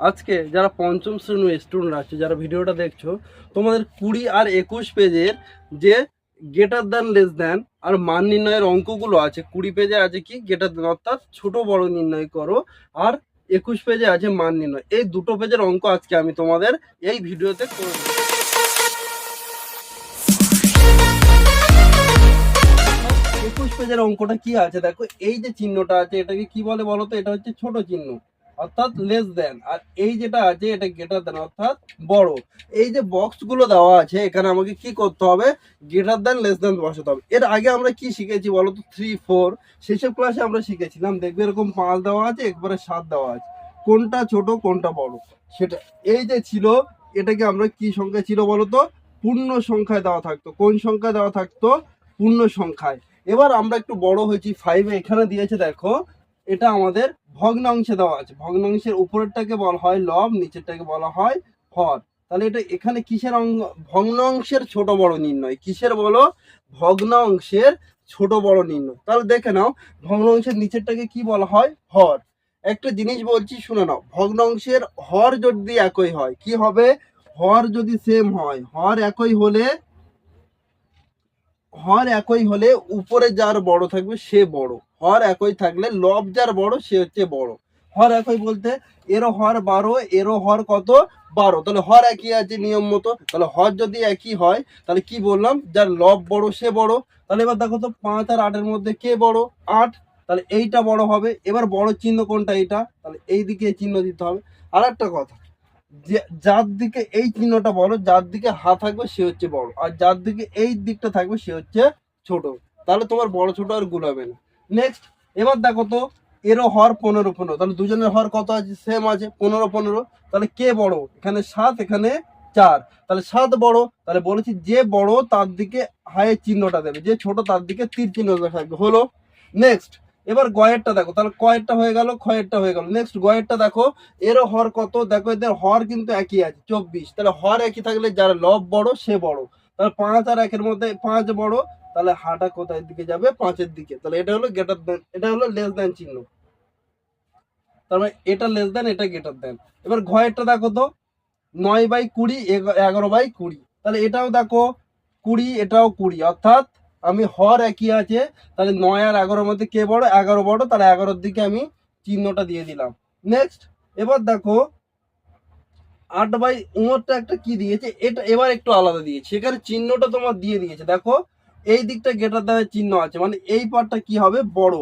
আজকে যারা পঞ্চম শ্রেণির স্টুডেন্ট আছে, যারা ভিডিওটা দেখছ, তোমাদের কুড়ি আর একুশ পেজের যে গেটার দ্যান লেস দ্যান আর মান নির্ণয়ের অঙ্কগুলো আছে, কুড়ি পেজে আছে কি? গেটার দ্যান অর্থাৎ ছোট বড় নির্ণয় করো আর একুশ পেজে আছে মান নির্ণয়। এই দুটো পেজের অঙ্ক আজকে আমি তোমাদের এই ভিডিওতে করে। একুশ পেজের অঙ্কটা কি আছে? দেখো, এই যে চিহ্নটা আছে, এটাকে কি বলে বলো তো? এটা হচ্ছে ছোট চিহ্ন। অর্থাৎ লেস দেন আর এই যেটা আছে, এটা গেটার দেন অর্থাৎ বড়। এই যে বক্সগুলো দেওয়া আছে, এখানে আমাকে কি করতে হবে? গেটার দেন লেস দেন বসাতে হবে। এর আগে আমরা কি শিখেছি বলো তো? থ্রি ফোর সেসব ক্লাসে আমরা শিখেছিলাম। দেখবে এরকম পাঁচ দেওয়া আছে, একবারে সাত দেওয়া আছে। কোনটা ছোট, কোনটা বড়? সেটা, এই যে ছিল, এটাকে আমরা কি সংখ্যা ছিল বলো তো? পূর্ণ সংখ্যায় দেওয়া থাকতো। কোন সংখ্যায় দেওয়া থাকতো? পূর্ণ সংখ্যায়। এবার আমরা একটু বড় হয়েছি। ফাইভে এখানে দিয়েছে, দেখো এটা আমাদের ভগ্নাংশে দেওয়া আছে। ভগ্নাংশের উপরেরটাকে বলা হয় লব, নিচেরটাকে বলা হয় হর তাহলে এটা এখানে কিসের অঙ্গ? ভগ্নাংশের ছোট বড় নির্ণয়। কিসের বলো? ভগ্নাংশের ছোট বড় নির্ণয়। তাহলে দেখে নাও, ভগ্নাংশের নিচেরটাকে কি বলা হয়? হর একটা জিনিস বলছি, শুনে নাও। ভগ্নাংশের হর যদি একই হয়, কি হবে? হর যদি সেম হয়, হর একই হলে, হর একই হলে উপরে যার বড় থাকবে, সে বড়। হর একই থাকলে লব যার বড়, সে হচ্ছে বড়। হর একই বলতে এরও হর বারো এরও হর কত? বারো। তাহলে হর একই আছে নিয়ম মতো। তাহলে হর যদি একই হয়, তাহলে কি বললাম? যার লব বড়, সে বড়। তাহলে এবার দেখো তো পাঁচ আর আটের মধ্যে কে বড়? আট। তাহলে এইটা বড় হবে। এবার বড় চিহ্ন কোনটা এইটা? তাহলে এই দিকে চিহ্ন দিতে হবে। আর একটা কথা যার দিকে এই চিহ্নটা বড়, যার দিকে হা থাকবে, সে হচ্ছে বড়। আর যার দিকে এই দিকটা থাকবে, সে হচ্ছে ছোট। তাহলে তোমার বড়, ছোট আর গুলাবে না। নেক্সট এবার দেখো তো, এরও হর পনেরো পনেরো। তাহলে দুজনের হর কত আছে? সেম আছে, পনেরো পনেরো। তাহলে কে বড়? এখানে সাত, এখানে চার। তাহলে সাত বড়, তাহলে বলেছি যে বড় তার দিকে হায়ের চিহ্নটা দেবে। যে ছোট তার দিকে তীর চিহ্নটা থাকবে হলো। নেক্সট এবার গয়েরটা দেখো। তাহলে কয়েরটা হয়ে গেল, ক্ষয়েরটা হয়ে গেল। নেক্সট গয়েরটা দেখো। এরও হর কত? দেখো এদের হর কিন্তু একই আছে, চব্বিশ। তাহলে হর একই থাকলে যার লব বড়, সে বড়। তাহলে পাঁচ আর একের মধ্যে পাঁচ বড় তাহলে হাটা কোথায় দিকে যাবে? পাঁচের দিকে। তাহলে এটা হলো গেটার দেন এটা হলো লেস দেন চিহ্ন। তার মানে এটা লেস দেন এটা গেটার দেন এবার ঘয়েরটা দেখো তো, নয় বাই কুড়ি, এগা- এগারো বাই কুড়ি। তাহলে এটাও দেখো, কুড়ি, এটাও কুড়ি। অর্থাৎ আমি হর একই আছে, তাহলে নয় আর এগারোর মধ্যে কে বড়? এগারো বড়, তাহলে এগারোর দিকে আমি চিহ্নটা দিয়ে দিলাম। নেক্সট এবার দেখো, আট বাই উমরটা একটা কি দিয়েছে? এটা এবার একটু আলাদা দিয়েছে। এখানে চিহ্নটা তোমার দিয়ে দিয়েছে। দেখো এই দিকটা গেটার দেওয়ার চিহ্ন আছে। মানে এই পার্টটা কি হবে? বড়।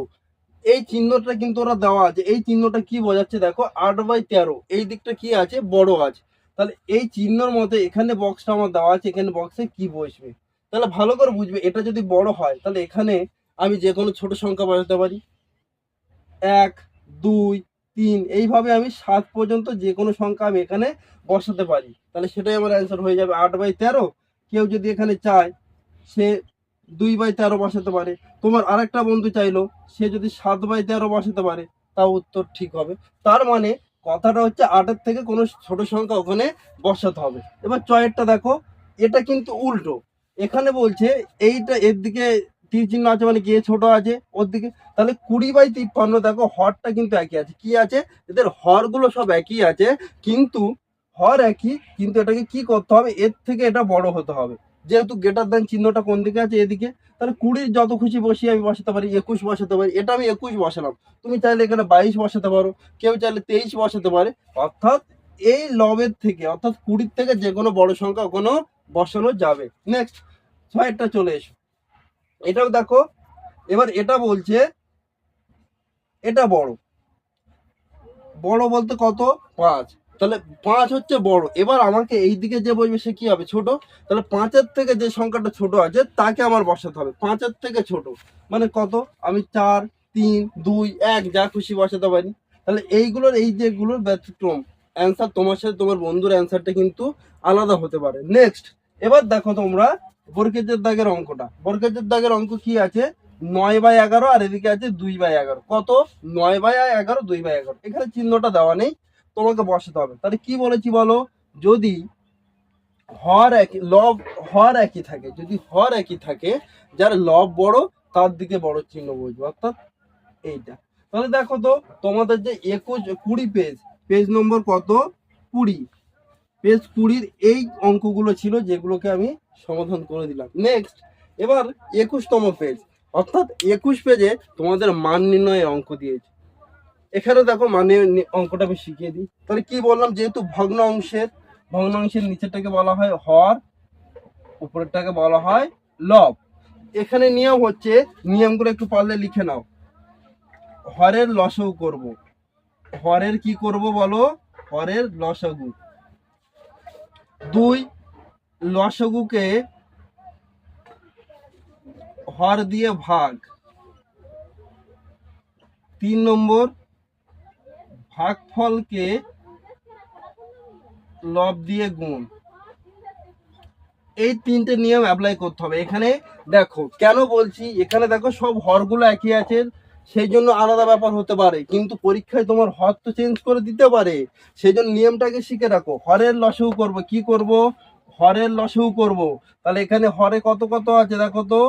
এই চিহ্নটা কিন্তু ওরা দেওয়া আছে। এই চিহ্নটা কি বোঝাচ্ছে দেখো? আট বাই তেরো। এই দিকটা কি আছে? বড় আছে। তাহলে এই চিহ্নর মধ্যে এখানে বক্সটা আমার দেওয়া আছে। এখানে বক্সে কি বসবে? তাহলে ভালো করে বুঝবে। এটা যদি বড় হয়, তাহলে এখানে আমি যে কোনো ছোট সংখ্যা বসাতে পারি। এক, দুই, তিন। এইভাবে আমি সাত পর্যন্ত যে কোনো সংখ্যা আমি এখানে বসাতে পারি। তাহলে সেটাই আমার অ্যান্সার হয়ে যাবে। আট বাই তেরো। কেউ যদি এখানে চায়, সে দুই বাই তেরো বসাতে পারে। তোমার আরেকটা বন্ধু চাইলো, সে যদি সাত বাই তেরো বসাতে পারে, তাও উত্তর ঠিক হবে। তার মানে কথাটা হচ্ছে আটের থেকে কোনো ছোট সংখ্যা ওখানে বসাতে হবে। এবার চয়েরটা দেখো, এটা কিন্তু উল্টো। এখানে বলছে এইটা এর দিকে তীর চিহ্ন আছে মানে গিয়ে ছোট আছে, ওর দিকে। তাহলে কুড়ি বাই তিপ্পান্ন দেখো, হরটা কিন্তু একই আছে। কি আছে? এদের হরগুলো সব একই আছে, কিন্তু হর একই, কিন্তু এটাকে কি করতে হবে? এর থেকে এটা বড় হতে হবে। যেহেতু গেটার দেন চিহ্নটা কোন দিকে আছে? এদিকে। তাহলে কুড়ির যত খুশি বসিয়ে আমি বসাতে পারি, একুশ বসাতে পারি। এটা আমি একুশ বসালাম। তুমি চাইলে এখানে বাইশ বসাতে পারো। কেউ চাইলে তেইশ বসাতে পারে। অর্থাৎ এই লবের থেকে, অর্থাৎ কুড়ির থেকে যে কোনো বড় সংখ্যা কোনো বসানো যাবে। নেক্সট ছয়টা চলে এসো। এটাও দেখো। এবার এটা বলছে, এটা বড়। বড় বলতে কত? পাঁচ। তাহলে পাঁচ হচ্ছে বড়। এবার আমাকে এই দিকে যে বসবে সে কি হবে? ছোট? তাহলে পাঁচের থেকে যে সংখ্যাটা ছোট আছে, তাকে আমার বসাতে হবে। পাঁচের থেকে ছোট। মানে কত? আমি চার, তিন, দুই, এক, যা খুশি বসাতে পারি। তাহলে এইগুলোর, এই যেগুলোর ব্যতিক্রম অ্যান্সার তোমার সাথে তোমার বন্ধুর অ্যান্সারটা কিন্তু আলাদা হতে পারে। নেক্সট এবার দেখো তোমরা বর্গেজের দাগের অঙ্কটা। বর্গেজের দাগের অঙ্ক কি আছে? নয় বাই এগারো, আর এদিকে আছে দুই বাই এগারো। কত? নয় বাই এগারো, দুই বাই এগারো। এখানে চিহ্নটা দেওয়া নেই। তোমাকে বসাতে হবে। তাহলে কি বলেছি বলো? যদি হর একই, লব, হর একই থাকে, যদি হর একই থাকে, যার লব বড়, তার দিকে বড় চিহ্ন বুঝব অর্থাৎ এইটা। তাহলে দেখো তো, তোমাদের যে একুশ, কুড়ি পেজ পেজ নম্বর কত? কুড়ি। পেজ কুড়ির এই অঙ্কগুলো ছিল যেগুলোকে আমি সমাধান করে দিলাম। নেক্সট এবার একুশতম পেজ অর্থাৎ একুশ পেজে তোমাদের মান নির্ণয়ের অঙ্ক দিয়েছে। এখানে দেখো মানে অঙ্কটা আমি শিখিয়ে দিই। তাহলে কি বললাম, যেহেতু ভগ্ন অংশের ভগ্ন অংশের নিচেরটাকে বলা হয় হর, উপরেরটাকে বলা হয় লব। এখানে নিয়ম হচ্ছে, নিয়মগুলো একটু পারলে লিখে নাও। হরের লসও করব। হরের কি করব বলো? হরের লসাগু। দুই, লসগুকে হর দিয়ে ভাগ। তিন নম্বর ভাগফলকে লব দিয়ে গুণ। এই তিনটে নিয়ম অ্যাপ্লাই করতে হবে। এখানে দেখো, কেন বলছি? এখানে দেখো সব হরগুলো একই আছে সেই জন্য আলাদা ব্যাপার হতে পারে। কিন্তু পরীক্ষায় তোমার হর তো চেঞ্জ করে দিতে পারে। সেই জন্য নিয়মটাকে শিখে রাখো। হরের লসেও করব। কি করব? হরের লসেও করব। তাহলে এখানে হরে কত কত আছে দেখো তো?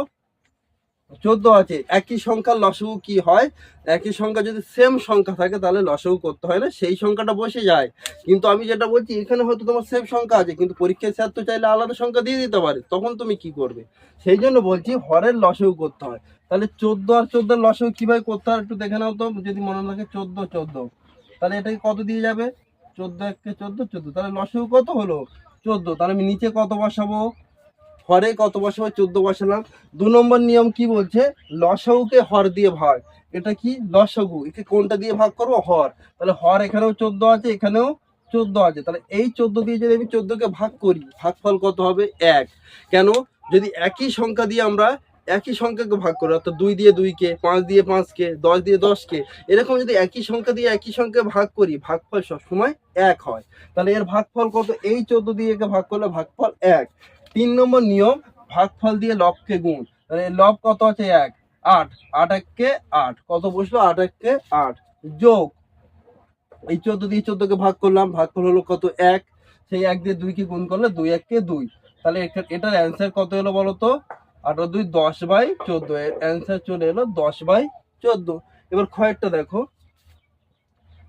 চোদ্দ আছে। একই সংখ্যার লসগু কি হয়? একই সংখ্যা যদি সেম সংখ্যা থাকে, তাহলে লসগু করতে হয় না। সেই সংখ্যাটা বসে যায়। কিন্তু আমি যেটা বলছি, এখানে হয়তো তোমার সেম সংখ্যা আছে, কিন্তু পরীক্ষায় স্যার তো চাইলে আলাদা সংখ্যা দিয়ে দিতে পারে। তখন তুমি কি করবে? সেই জন্য বলছি, হরের লসগু করতে হয়। তাহলে চোদ্দ আর চোদ্দ লসগু কীভাবে করতে হয়? একটু দেখে নাও তো, যদি মনে থাকে, চোদ্দ চোদ্দ। তাহলে এটাকে কত দিয়ে যাবে? চোদ্দ এককে চোদ্দ চোদ্দ। তাহলে লসগু কত হলো? চোদ্দ। তাহলে আমি নিচে কত বসাবো? হরে কত বসাবো চোদ্দ বসালাম দু নম্বর নিয়ম কি বলছে? লসাগুকে হর দিয়ে ভাগ। এটা কি? লসাগু। একে কোনটা দিয়ে ভাগ করব? হর। তাহলে হর এখানেও চোদ্দ আছে, এখানেও চোদ্দ আছে। তাহলে এই চোদ্দ দিয়ে যদি আমি চোদ্দকে ভাগ করি, ভাগফল কত হবে? এক। কেন? যদি একই সংখ্যা দিয়ে আমরা একই সংখ্যাকে ভাগ করি, অর্থাৎ দুই দিয়ে দুইকে, পাঁচ দিয়ে পাঁচকে, দশ দিয়ে দশকে, এরকম যদি একই সংখ্যা দিয়ে একই সংখ্যা ভাগ করি, ভাগফল সবসময় এক হয়। তাহলে এর ভাগফল কত? এই চোদ্দ দিয়ে একে ভাগ করলে ভাগফল এক। তিন নম্বর নিয়ম, ভাগফল দিয়ে লবকে গুণ। তাহলে লব কত আছে? এক, আট। আট এককে আট। কত বসল? আট এককে আট। যোগ। এই চোদ্দ দিয়ে চোদ্দকে ভাগ করলাম। ভাগফল হলো কত? এক। সেই এক দিয়ে দুইকে গুণ করলে দুই এককে দুই। তাহলে এটার অ্যান্সার কত এলো বলো তো? আট দুই দশ বাই চোদ্দ। এর অ্যান্সার চলে এলো দশ বাই চোদ্দ। এবার খয়েরটা দেখো।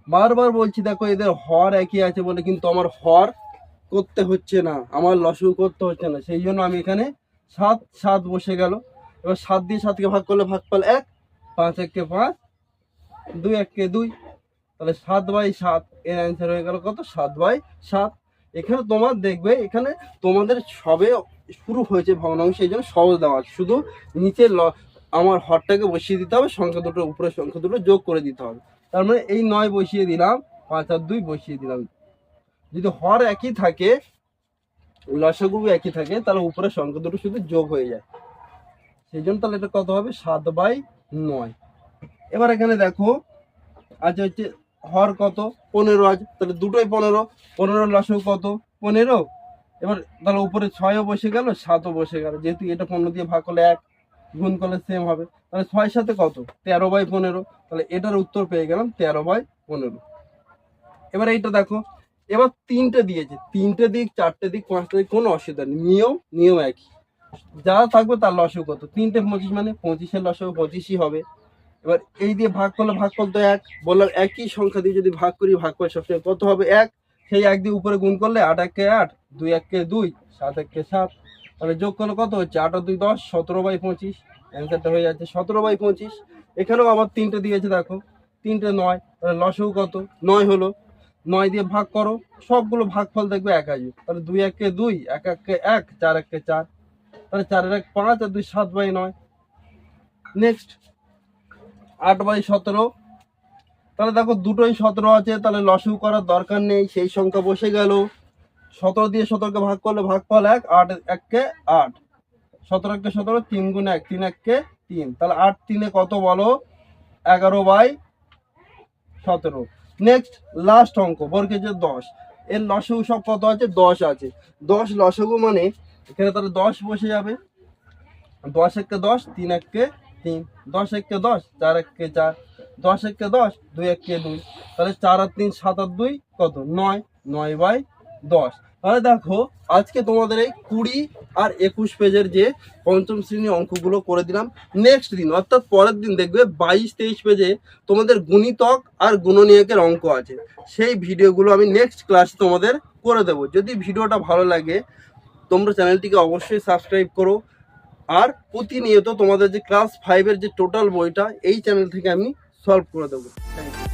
বারবার বলছি, দেখো এদের হর একই আছে বলে, কিন্তু আমার হর করতে হচ্ছে না, আমার লসও করতে হচ্ছে না। সেই জন্য আমি এখানে সাত সাত বসে গেল। এবার সাত দিয়ে সাতকে ভাগ করলে ভাগফল এক, পাঁচ এককে পাঁচ, দুই এককে দুই। তাহলে সাত বাই সাত, এর অ্যান্সার হয়ে গেল কত? সাত বাই সাত। এখানে তোমার দেখবে, এখানে তোমাদের সবে শুরু হয়েছে ভগ্নাংশ, সেই জন্য সহজ দেওয়া। শুধু নিচে আমার হরটাকে বসিয়ে দিতে হবে, সংখ্যা দুটো উপরে সংখ্যা দুটো যোগ করে দিতে হবে। তার মানে এই নয় বসিয়ে দিলাম, পাঁচ আর দুই বসিয়ে দিলাম। যদি হর একই থাকে লসাগু একই থাকে, তাহলে উপরের সংখ্যা দুটো শুধু যোগ হয়ে যায়। সেই জন্য তাহলে এটা কত হবে? সাত বাই নয়। এবার এখানে দেখো আচ্ছা হচ্ছে হর কত? পনেরো আছে, তাহলে দুটোই পনেরো। পনেরো লসাগু কত? পনেরো। এবার তাহলে উপরে ছয়ও বসে গেল, সাতও বসে গেল। যেহেতু এটা পনেরো দিয়ে ভাগ করলে এক গুণ করলে সেম হবে। তাহলে ছয় সাথে কত? তেরো বাই পনেরো। তাহলে এটার উত্তর পেয়ে গেলাম তেরো বাই পনেরো। এবার এইটা দেখো এবার তিনটে দিয়েছে। তিনটে দিক, চারটে দিক, পাঁচটা দিক, কোনো অসুবিধা নেই। নিয়ম নিয়ম একই। যা থাকবে তার লসও কত? তিনটে পঁচিশ মানে পঁচিশের লসও পঁচিশই হবে। এবার এই দিয়ে ভাগ করলে ভাগ করতে এক। বললাম একই সংখ্যা দিয়ে যদি ভাগ করি, ভাগ করে সবসময় কত হবে? এক। সেই এক দিয়ে উপরে গুণ করলে আট এককে আট, দুই এককে দুই, সাত এককে সাত। তাহলে যোগ করলে কত হচ্ছে? আট দুই দশ, সতেরো বাই পঁচিশ। অ্যান্সারটা হয়ে যাচ্ছে সতেরো বাই পঁচিশ। এখানেও আবার তিনটে দিয়েছে, দেখো। তিনটে নয়। তাহলে লসও কত? নয় হলো। নয় দিয়ে ভাগ করো, সবগুলো ভাগফল দেখবে এক আসবে তাহলে দুই এককে দুই, এক এককে এক, চার এককে চার। তাহলে চারের এক পাঁচ আর দুই সাত বাই নয়। নেক্সট আট বাই সতেরো। তাহলে দেখো দুটোই সতেরো আছে, তাহলে লসু করার দরকার নেই, সেই সংখ্যা বসে গেল। সতেরো দিয়ে সতেরোকে ভাগ করলে ভাগফল এক, আট এককে আট। সতেরো এককে সতেরো, তিন গুণ এক, তিন এককে তিন। তাহলে আট তিনে কত বলো? এগারো বাই সতেরো। নেক্সট লাস্ট অঙ্ক, বর্গের যে দশ, এর লসগু সব কত আছে? দশ আছে। দশ লসগু মানে এখানে তাহলে দশ বসে যাবে। দশ এককে দশ, তিন এককে তিন। দশ এককে দশ, চার এককে চার। দশ এককে দশ, দুই এককে দুই। তাহলে চার আর তিন, সাত আর দুই কত? নয়। নয় বাই দশ। তাহলে দেখো, আজকে তোমাদের এই কুড়ি আর একুশ পেজের যে পঞ্চম শ্রেণি অঙ্কগুলো করে দিলাম। নেক্সট দিন, অর্থাৎ পরের দিন দেখবে বাইশ, তেইশ পেজে তোমাদের গুণিতক আর গুণনীয়কের অঙ্ক আছে। সেই ভিডিওগুলো আমি নেক্সট ক্লাসে তোমাদের করে দেবো। যদি ভিডিওটা ভালো লাগে, তোমরা চ্যানেলটিকে অবশ্যই সাবস্ক্রাইব করো। আর প্রতিনিয়ত তোমাদের যে ক্লাস ফাইভের যে টোটাল বইটা, এই চ্যানেল থেকে আমি সলভ করে দেবো। Thank you